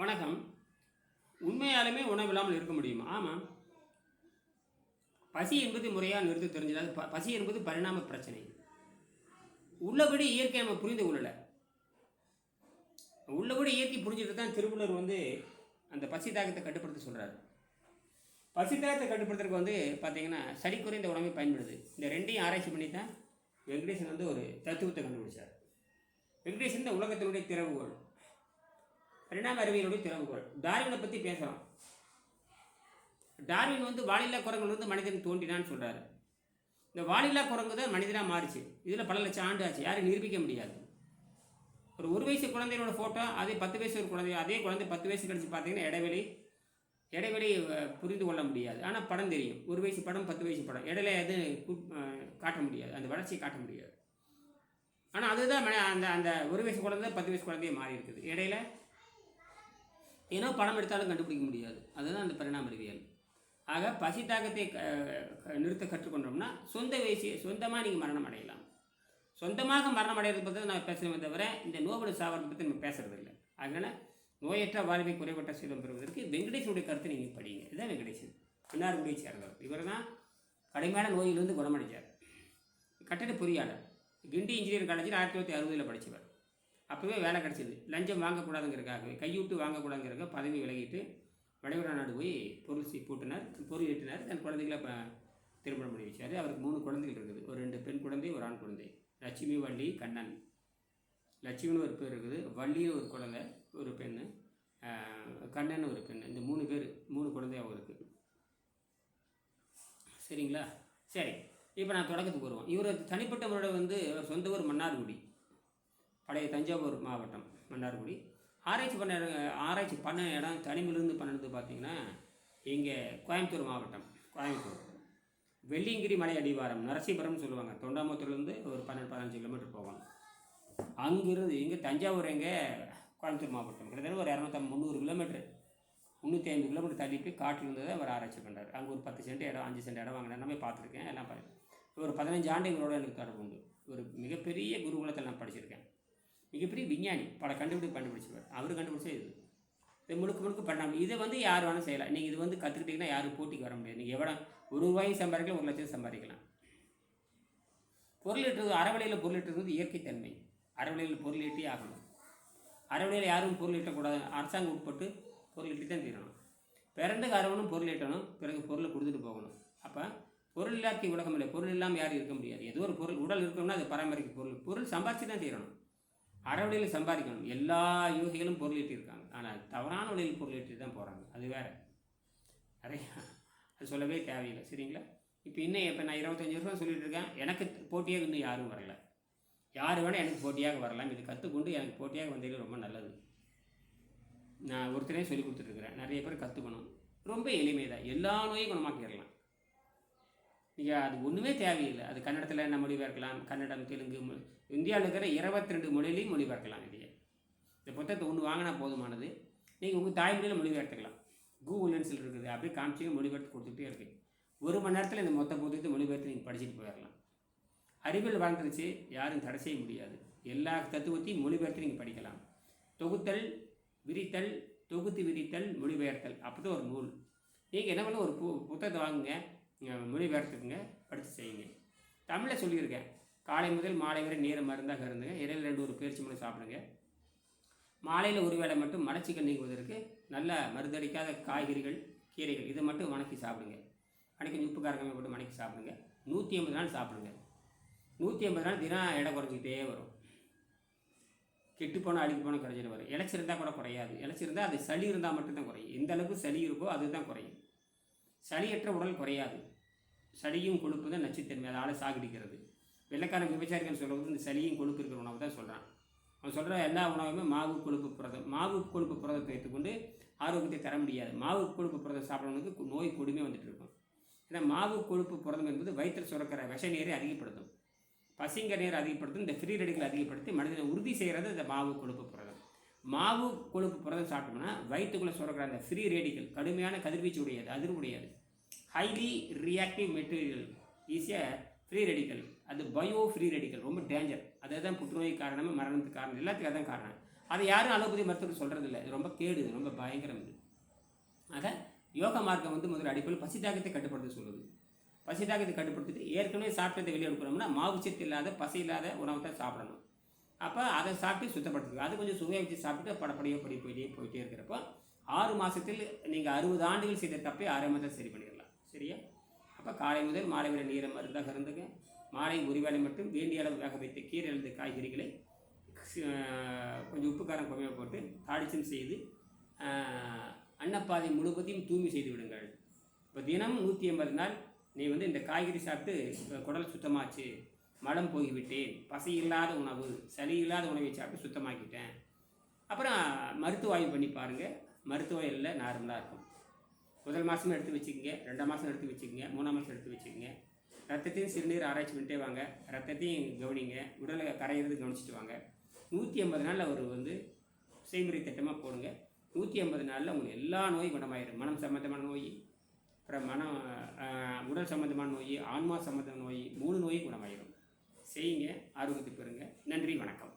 வணக்கம். உண்மையாலுமே உணவு இல்லாமல் இருக்க முடியும்? ஆமாம் பசி என்பது முறையாக நிறுத்த தெரிஞ்சது ப பசி என்பது பரிணாம பிரச்சனை. உள்ளபடி இயற்கை நம்ம புரிந்து கொள்ளலை. உள்ளபடி இயற்கை புரிஞ்சுட்டு தான் திருவள்ளுவர் வந்து அந்த பசி தாக்கத்தை கட்டுப்படுத்த சொல்கிறாரு பசி தாக்கத்தை கட்டுப்படுத்துறதுக்கு வந்து பார்த்திங்கன்னா சளி குறைந்த உணவை பயன்படுது. இந்த ரெண்டையும் ஆராய்ச்சி பண்ணி தான் வெங்கடேசன் வந்து ஒரு தத்துவத்தை கண்டுபிடிச்சார். வெங்கடேசன் இந்த உலகத்தினுடைய திறவுகோள். ரெண்டாம் அறிவியலுடைய திறவுகோள். டார்வினை பற்றி பேசுகிறோம் டார்வின் வந்து வாலில்லா குரங்குல இருந்து மனிதன் தோன்றினான்னு சொல்கிறாரு இந்த வாலில்லா குரங்கு தான் மனிதனாக மாறிச்சு. இதில் பல லட்சம் ஆண்டு ஆச்சு. யாரும் நிரூபிக்க முடியாது. ஒரு ஒரு வயசு குழந்தையோட ஃபோட்டோ அதே பத்து வயசு ஒரு குழந்தை அதே குழந்தை பத்து வயசு கழிச்சு பார்த்தீங்கன்னா இடைவெளி இடைவெளி புரிந்து கொள்ள முடியாது. ஆனால் படம் தெரியும். ஒரு வயசு படம் பத்து வயசு படம். இடையில அது காட்ட முடியாது. அந்த வளர்ச்சியை காட்ட முடியாது. ஆனால் அதுதான் மன- அந்த அந்த ஒரு வயசு குழந்தை பத்து வயசு குழந்தைய மாறி இருக்குது இடையில ஏனோ படம் எடுத்தாலும் கண்டுபிடிக்க முடியாது. அதுதான் அந்த பரிணாம அறிவியல். ஆக பசி தாக்கத்தை க- க- நிறுத்த கற்றுக்கொண்டோம்னா சொந்த வயசு சொந்தமாக நீங்கள் மரணம் அடையலாம். சொந்தமாக மரணம் அடைகிறது பற்றி நான் பேசுகிறேன் தவிர இந்த நோபல் சாவரம் பற்றி நம்ம பேசுகிறது இல்லை அதனால் நோயற்ற வாழ்வை குறைபட்ட சீலம் பெறுவதற்கு வெங்கடேசனுடைய கருத்தை நீங்கள் படிங்க. இதுதான் வெங்கடேசன். மன்னார்குடியை சேர்ந்தவர். இவர் தான் கடுமையான நோயிலிருந்து குணமடைஞ்சார். கட்டட பொறியாளர். கிண்டி இன்ஜினியரிங் காலேஜில் ஆயிரத்தி தொள்ளாயிரத்தி அறுபதில் படித்தவர் அப்போவே வேலை கிடச்சிது. லஞ்சம் வாங்கக்கூடாதுங்கிறக்காகவே கையூட்டு வாங்கக்கூடாதுங்கிறக்க பதவி விலகிட்டு வடகுடா நாடு போய் பொருள் சி பூட்டினார் பொருள் ஈட்டினார் தன் குழந்தைகளை இப்போ திருமணம் பண்ணி வச்சார். அவருக்கு மூணு குழந்தைகள் இருக்குது. ஒரு ரெண்டு பெண் குழந்தை ஒரு ஆண் குழந்தை. லட்சுமி வள்ளி கண்ணன். லட்சுமின்னு ஒரு பேர் இருக்குது. வள்ளின்னு ஒரு குழந்தை ஒரு பெண்ணு. கண்ணன் ஒரு பெண் இந்த மூணு பேர் மூணு குழந்தை அவருக்கு. சரிங்களா? சரி. இப்போ நான் தொடக்கத்துக்கு வருவோம். இவர் தனிப்பட்ட முறையில் வந்து சொந்த ஊர் மன்னார்குடி. பழைய தஞ்சாவூர் மாவட்டம் மன்னார்குடி. ஆராய்ச்சி பண்ண ஆராய்ச்சி பண்ண இடம் தனிமிலிருந்து பண்ணது பார்த்திங்கன்னா இங்கே கோயம்புத்தூர் மாவட்டம் கோயம்புத்தூர். வெள்ளியங்கிரி மலை அடிவாரம் நரசிபுரம்னு சொல்லுவாங்க. தொண்டாமுத்தூர்லேருந்து ஒரு பன்னெண்டு பதினஞ்சு கிலோமீட்டர் போவாங்க அங்கிருந்து இங்கே தஞ்சாவூர் எங்கே? கோயம்புத்தூர் மாவட்டம். கிட்டத்தட்ட ஒரு இரநூத்தம் முந்நூறு கிலோமீட்டர். முந்நூற்றி ஐம்பது கிலோமீட்டர் தள்ளி போய் காட்டில் இருந்ததை அவர் ஆராய்ச்சி பண்ணுறாரு அங்கே ஒரு பத்து சென்ட் இடம் அஞ்சு சென்ட் இடம் வாங்கின எல்லாமே பார்த்துருக்கேன் எல்லாம் ஒரு பதினஞ்சு ஆண்டு இவரோட எனக்கு தொடர்பு உண்டு. ஒரு மிகப்பெரிய குருகுலத்தில் நான் படிச்சிருக்கேன். மிகப்பெரிய விஞ்ஞானி. பல கண்டுபிடிப்பு கண்டுபிடிச்சவர். அவர் கண்டுபிடிச்ச இது. இது முழுக்க முழுக்க பண்ணாமல் இதை வந்து யார் வேணாலும் செய்யலாம். நீங்கள் இது வந்து கற்றுக்கிட்டிங்கன்னா யாரும் போட்டிக்கு வர முடியாது. நீங்கள் எவ்வளோ ஒரு ரூபாயும் சம்பாதிக்கலாம் ஒரு லட்சம் சம்பாதிக்கலாம். பொருள் ஈட்டுறது அறவழியில் பொருள் ஈட்டுறது வந்து இயற்கை தன்மை. அறவழியில் பொருள் ஈட்டி ஆகணும். அறவழியில் யாரும் பொருள் ஈட்டக்கூடாது. அரசாங்கம் உட்பட்டு பொருள் ஈட்டி தான் தீரணும். பிறந்துக்கு அறவனும் பொருள் ஈட்டணும். பிறகு பொருளை கொடுத்துட்டு போகணும். அப்போ பொருள் இல்லாத உலகம் இல்லை. பொருள் இல்லாமல் யாரும் இருக்க முடியாது. ஏதோ ஒரு பொருள் உடல் இருக்கணும்னா அது பராமரிக்க பொருள். பொருள் சம்பாதிச்சு தான் தீரணும். அறவழியில் சம்பாதிக்கணும். எல்லா யோகிகளும் பொருளீட்டியிருக்காங்க ஆனால் தவறான வழியில் பொருளீட்டி தான் போகிறாங்க அது வேறு. நிறையா அது சொல்லவே தேவையில்லை. சரிங்களா? இப்போ இன்னும் இப்போ நான் இருபத்தஞ்சி வருஷம் சொல்லிட்டு இருக்கேன். எனக்கு போட்டியாக இன்னும் யாரும் வரல. யார் வேணால் எனக்கு போட்டியாக வரலாம். இது கற்றுக்கொண்டு எனக்கு போட்டியாக வந்தது ரொம்ப நல்லது. நான் ஒருத்தரே சொல்லி கொடுத்துட்ருக்குறேன் நிறைய பேர் கற்றுக்கணும் ரொம்ப எளிமை தான் எல்லா நோயும் குணமாக்கிடலாம். நீங்கள் அது ஒன்றுமே தேவையில்லை. அது கன்னடத்தில் என்ன மொழிபெயர்க்கலாம் கன்னடம் தெலுங்கு இந்தியாவில் இருக்கிற இருபத்தி ரெண்டு மொழியிலையும் மொழிபெயர்க்கலாம் இதையே இந்த புத்தகத்தை ஒன்று வாங்கினா போதுமானது. நீங்கள் உங்கள் தாய்மொழியில் மொழிபெயர்த்துக்கலாம். கூகுள் லென்ஸில் இருக்குது. அப்படியே காமிச்சிங்க மொழிபெயர்த்து கொடுத்துட்டே இருக்கு. ஒரு மணி நேரத்தில் இந்த மொத்த புத்தகத்தை மொழிபெயர்த்து நீங்கள் படிச்சுட்டு போயிடலாம். அறிவியல் வளர்ந்துருச்சு. யாரும் தடை செய்ய முடியாது. எல்லா தத்துவத்தையும் மொழிபெயர்த்து நீங்கள் படிக்கலாம். தொகுத்தல் விரித்தல் தொகுத்து விரித்தல் மொழிபெயர்த்தல். அப்படி ஒரு நூல். நீங்கள் என்ன பண்ண ஒரு பு புத்தகத்தை வாங்குங்க. அஹ் மொழிபெயர்த்துக்குங்க படித்து செய்யுங்க. தமிழில் சொல்லியிருக்கேன் காலை முதல் மாலை வரை நீரை மருந்தாக இருந்துங்க இடையில ரெண்டு ஒரு பேர்ச்சி மணி சாப்பிடுங்க. மாலையில் ஒரு வேளை மட்டும் மலச்சிக்கல் நீங்குவதற்கு நல்ல மருந்தடிக்காத காய்கறிகள் கீரைகள் இதை மட்டும் வணக்கி சாப்பிடுங்க. வணக்கி உப்பு காரக்கமே போட்டு வணக்கி சாப்பிடுங்க. நூற்றி ஐம்பது நாள் சாப்பிடுங்க. நூற்றி ஐம்பது நாள் தினம் எடை குறைஞ்சிக்கிட்டே வரும். கெட்டு போனால் அழுகி போனால் குறைஞ்சிட்டு வரும். இழைச்சிருந்தால் கூட குறையாது. இழைச்சிருந்தால் அது சளி இருந்தால் மட்டும்தான் குறையும். எந்த அளவுக்கு சளி இருக்கோ அதுதான் குறையும். சளியற்ற உடல் குறையாது. சளியும் கொழுப்பு தான் நச்சுத்தன்மை அதால் சாகடிக்கிறது. வெள்ளைக்காரன் விபச்சாரிகள் சொல்கிறது இந்த சளியும் கொழுப்பு இருக்கிற உணவு தான் சொல்கிறான் அவன் சொல்கிற எல்லா உணவுமே மாவு கொழுப்பு புரதம் மாவு கொழுப்பு புரதத்தை வைத்துக்கொண்டு ஆரோக்கியத்தை தர முடியாது. மாவு கொழுப்பு புரதம் சாப்பிட்றவனுக்கு நோய் கொடுமை வந்துட்டு இருக்கும். ஏன்னா மாவு கொழுப்பு புரதம் என்பது வயிற்றில் சுரக்கிற விஷ நீரை அதிகப்படுத்தும். பசிங்க நீரை அதிகப்படுத்தும் இந்த ஃப்ரீ ரெடிகளை அதிகப்படுத்தி மனிதனை உறுதி செய்கிறது இந்த மாவு கொழுப்பு புரதம். மாவு கொழுப்பு புரதம் சாப்பிட்டோம்னா வயிற்றுக்குள்ளே சுரக்கிற அந்த ஃப்ரீ ரேடிகள் கடுமையான கதிர்வீச்சு உடையது அதிர்வுடையது ஹைலி ரியாக்டிவ் மெட்டீரியல் ஈஸியாக ஃப்ரீ ரெடிக்கல் அது பயோ ஃப்ரீ ரெடிக்கல் ரொம்ப டேஞ்சர் அதுதான் புற்றுநோய் காரணம் மரணத்துக்கு காரணம். எல்லாத்துக்கும் அதான் காரணம். அதை யாரும் அலோபதி மருத்துவர் சொல்கிறதில்ல இது ரொம்ப கேடு ரொம்ப பயங்கரம் இது. ஆக யோகா மார்க்கம் வந்து முதல் அடிப்படையில் பசி தாக்கத்தை கட்டுப்படுத்த சொல்லுது. பசி தாக்கத்தை கட்டுப்படுத்திட்டு ஏற்கனவே சாப்பிட்டதை வெளியே எடுக்கணும்னா மாவு சத்து இல்லாத பசி இல்லாத உணவை தான் சாப்பிடணும். அப்போ அதை சாப்பிட்டு சுத்தப்படுத்துது. அது கொஞ்சம் சுவையை வச்சு சாப்பிட்டு படப்படியோ படி போயிட்டே போயிட்டே இருக்கிறப்போ ஆறு மாதத்தில் நீங்கள் அறுபது ஆண்டுகள் செய்த தப்பை ஆறே சரி பண்ணிடலாம் சரியா அப்போ காலை முதல் மாலை வரை நீரை மருந்தாக இருந்துங்க மாலை ஒரு மட்டும் வேண்டிய அளவு வேக வைத்த கீரை எழுந்த காய்கறிகளை கொஞ்சம் உப்பு காரம் கம்மியாக போட்டு தாளிச்சம் செய்து அன்னப்பாதை முழுவதையும் தூய்மை செய்து விடுங்கள். இப்போ தினம் நூற்றி ஐம்பது நாள் நீ வந்து இந்த காய்கறி சாப்பிட்டு குடல் சுத்தமாச்சு மலம் போய்விட்டேன் பசி இல்லாத உணவு சளி இல்லாத உணவை சாப்பிட்டு சுத்தமாக்கிட்டேன். அப்புறம் மருத்துவ ஆய்வு பண்ணி பாருங்கள் மருத்துவ இல்லை நார்மலாக இருக்கும். முதல் மாதம் எடுத்து வச்சுக்கோங்க ரெண்டாம் மாதம் எடுத்து வச்சுக்கோங்க மூணாம் மாதம் எடுத்து வச்சுக்கோங்க. ரத்தத்தையும் சிறுநீர் ஆராய்ச்சி பண்ணிட்டே வாங்க. ரத்தத்தையும் கவனிங்க. உடலை கரையிறது கவனிச்சிட்டு வாங்க. நூற்றி ஐம்பது நாளில் அவர் வந்து செய்முறை திட்டமாக போடுங்க. நூற்றி ஐம்பது நாளில் உங்களுக்கு எல்லா நோயும் குணமாயிடும் மனம் சம்மந்தமான நோய் அப்புறம் மனம் உடல் சம்மந்தமான நோய் ஆன்மா சம்மந்தமான நோய் மூணு நோயும் குணமாயிடும் செய்யுங்க. ஆரோக்கியத்தை பெறுங்க நன்றி. வணக்கம்.